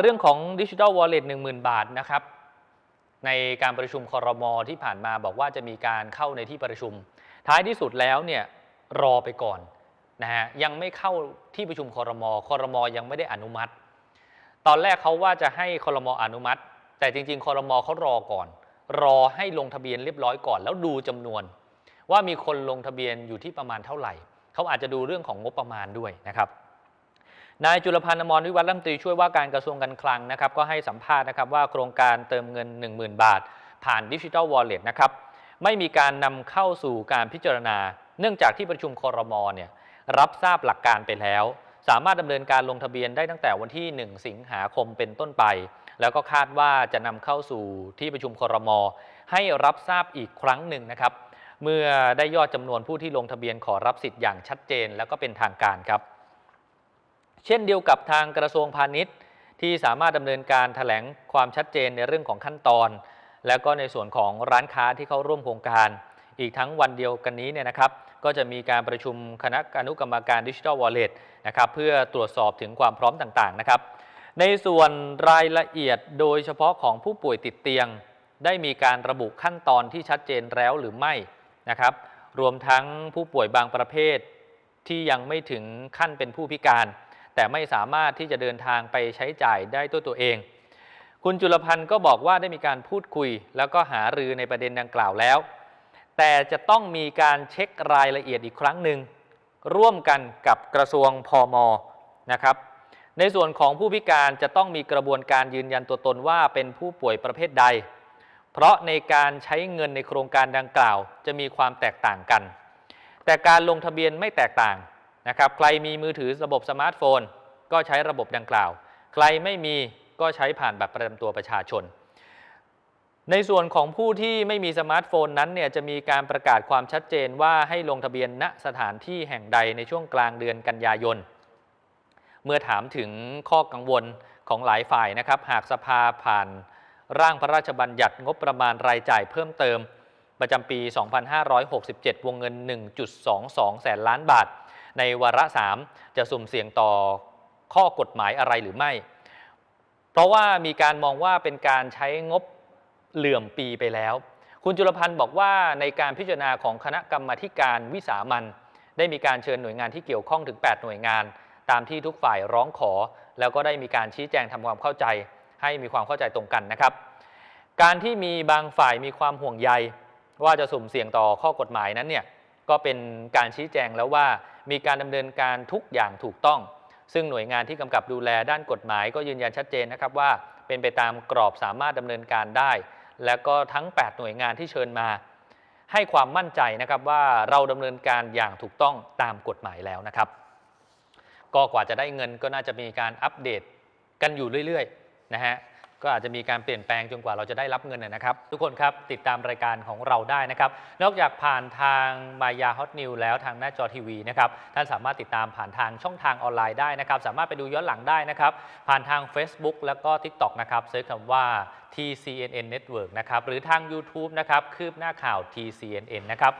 เรื่องของดิจิ t a ลวอลเล็ตหนึ่งหมื่นบาทนะครับ ในการประชุมคอรมอที่ผ่านมาบอกว่าจะมีการเข้าในที่ประชุม ท้ายที่สุดแล้วเนี่ยรอไปก่อนนะฮะยังไม่เข้าที่ประชุมคอรมอคอรมอยังไม่ได้อนุมัติ ตอนแรกเขาว่าจะให้คอรมออนุมัติ แต่จริง ๆคอรมอเขารอก่อน รอให้ลงทะเบียนเรียบร้อยก่อน แล้วดูจำนวน ว่ามีคนลงทะเบียนอยู่ที่ประมาณเท่าไหร่เขาอาจจะดูเรื่องของงบประมาณด้วยนะครับ นายจุลพันธ์อมรวิวัฒน์รัฐมนตรีช่วยว่าการกระทรวงการคลังนะครับก็ให้สัมภาษณ์นะครับว่าโครงการเติมเงิน 10,000 บาท ผ่านดิจิ t a ลวอลเล็ตนะครับไม่มีการนำเข้าสู่การพิจารณา เนื่องจากที่ประชุมคอรมอเนี่ยรับทราบหลักการไปแล้ว สามารถดำเนินการลงทะเบียนได้ตั้งแต่วันที่ 1 สิงหาคมเป็นต้นไป แล้วก็คาดว่าจะนำเข้าสู่ที่ประชุมคอรมอให้รับทราบอีกครั้งหนึ่งนะครับ เมื่อได้ยอดจำนวนผู้ที่ลงทะเบียนขอรับสิทธิ์อย่างชัดเจน แล้วก็เป็นทางการครับ เช่นเดียวกับทางกระทรวงพาณิชย์ ที่สามารถดำเนินการแถลงความชัดเจนในเรื่องของขั้นตอน แล้วก็ในส่วนของร้านค้าที่เข้าร่วมโครงการ อีกทั้งวันเดียวกันนี้เนี่ยนะครับ ก็จะมีการประชุมคณะอนุกรรมการดิจิทัลวอลเล็ตนะครับเพื่อตรวจสอบถึงความพร้อมต่างๆนะครับ ในส่วนรายละเอียดโดยเฉพาะของผู้ป่วยติดเตียง ได้มีการระบุขั้นตอนที่ชัดเจนแล้วหรือไม่นะครับ รวมทั้งผู้ป่วยบางประเภทที่ยังไม่ถึงขั้นเป็นผู้พิการ แต่ไม่สามารถที่จะเดินทางไปใช้จ่ายได้ด้วยตัวเอง คุณจุลพันธ์ก็บอกว่าได้มีการพูดคุย แล้วก็หารือในประเด็นดังกล่าวแล้ว แต่จะต้องมีการเช็ครายละเอียดอีกครั้งหนึ่งร่วมกันกับกระทรวงพมนะครับ ในส่วนของผู้พิการจะต้องมีกระบวนการยืนยันตัวตนว่าเป็นผู้ป่วยประเภทใด เพราะในการใช้เงินในโครงการดังกล่าว จะมีความแตกต่างกัน แต่การลงทะเบียนไม่แตกต่าง นะครับใครมีมือถือระบบสมาร์ทโฟน ก็ใช้ระบบดังกล่าว ใครไม่มีก็ใช้ผ่านบัตรประจำตัวประชาชน ในส่วนของผู้ที่ไม่มีสมาร์ทโฟนนั้นเนี่ยจะมีการประกาศความชัดเจนว่าให้ลงทะเบียนณสถานที่แห่งใดในช่วงกลางเดือนกันยายน เมื่อถามถึงข้อกังวลของหลายฝ่ายนะครับ หากสภาผ่านร่างพระราชบัญญัติงบประมาณรายจ่ายเพิ่มเติม ประจำปี 2567 วงเงิน 1.22 แสนล้านบาท ในวาระ3จะสุ่มเสี่ยงต่อข้อกฎหมายอะไรหรือไม่ เพราะว่ามีการมองว่าเป็นการใช้งบเหลื่อมปีไปแล้ว คุณจุลพันธ์บอกว่าในการพิจารณาของคณะกรรมาการวิสามันได้มีการเชิญหน่วยงานที่เกี่ยวข้องถึง 8 หน่วยงาน ตามที่ทุกฝ่ายร้องขอ แล้วก็ได้มีการชี้แจงทำความเข้าใจ ให้มีความเข้าใจตรงกันนะครับ การที่มีบางฝ่ายมีความห่วงใย ว่าจะสุ่มเสี่ยงต่อข้อกฎหมายนั้นเนี่ยก็เป็นการชี้แจงแล้วว่า มีการดำเนินการทุกอย่างถูกต้อง ซึ่งหน่วยงานที่กำกับดูแลด้านกฎหมายก็ยืนยันชัดเจนนะครับว่า เป็นไปตามกรอบสามารถดำเนินการได้ และก็ทั้ง 8 หน่วยงานที่เชิญมา ให้ความมั่นใจนะครับว่าเราดำเนินการอย่างถูกต้องตามกฎหมายแล้วนะครับ ก็กว่าจะได้เงินก็น่าจะมีการอัปเดตกันอยู่เรื่อยๆนะฮะ ก็อาจจะมีการเปลี่ยนแปลงจนกว่าเราจะได้รับเงินนะนะครับ ทุกคนครับติดตามรายการของเราได้นะครับ นอกจากผ่านทางมายาฮอตนิวแล้วทางหน้าจอทีวีนะครับท่านสามารถติดตามผ่านทางช่องทางออนไลน์ได้นะครับ สามารถไปดูย้อนหลังได้นะครับ ผ่านทาง Facebook แล้วก็ TikTok นะครับเซิร์ชคำว่า TCNN Network นะครับหรือทาง YouTube นะครับคืบหน้าข่าว TCNN นะครับ